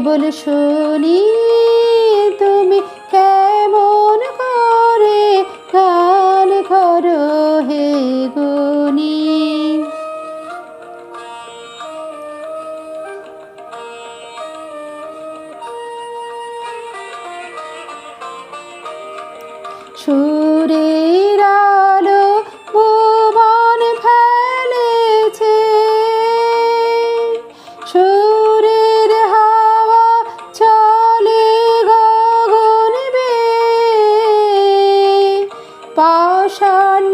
কেবল শুনি। পাষাণ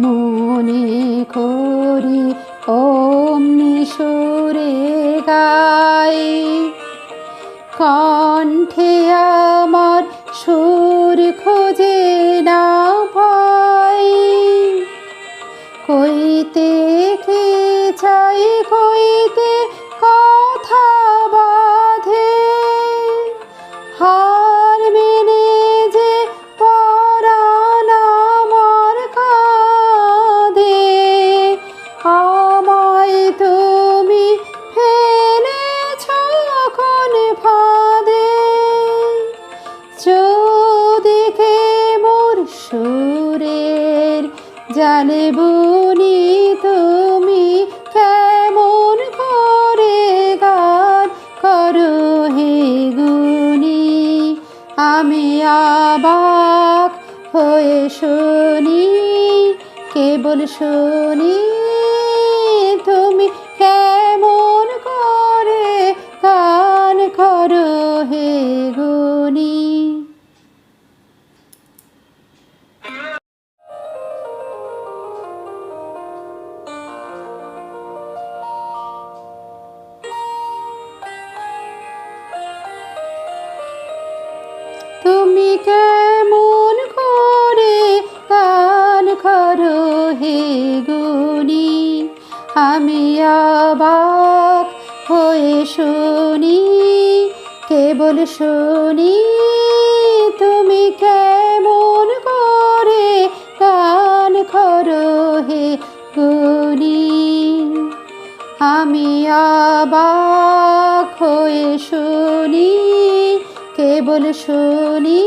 মনে করি অমনি সুরে গাই। কণ্ঠে আমার সুর খোঁজে জালে বুনি তুমি কেমন করে গান করো হে গুনি আমি অবাক হয়ে শুনি, কেবল শুনি তুমি অবাক হয়ে শুনি, কেবল শুনি, তুমি কেমন করে গান করো হে গুণী আমি অবাক হয়ে শুনি, কেবল শুনি